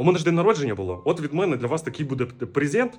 у мене ж день народження було. От від мене для вас такий буде презент.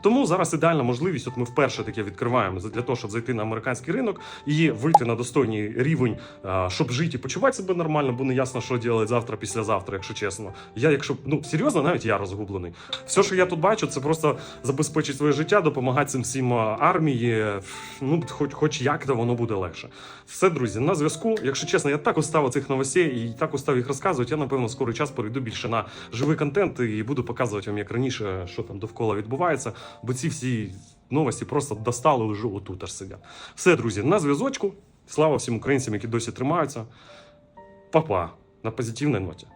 Тому зараз ідеальна можливість. От ми вперше таке відкриваємо для того, щоб зайти на американський ринок і вийти на достойний рівень, щоб жити і почувати себе нормально, бо не ясно, що робити завтра, післязавтра, якщо чесно. Я, якщо ну серйозно, навіть я розгублений. Все, що я тут бачу, це просто забезпечити своє життя, допомагати цим всім армії. Ну, хоч, хоч як то воно буде легше. Все, друзі, на зв'язку. Якщо чесно, я так устав цих новостей і так устав їх розказувати. Я напевно скорий час перейду більше на живий контент і буду показувати вам як раніше, що там довкола відбувається. Бо ці всі новості просто достали вже отут аж сидять. Все, друзі, на зв'язочку. Слава всім українцям, які досі тримаються. Па-па, на позитивній ноті.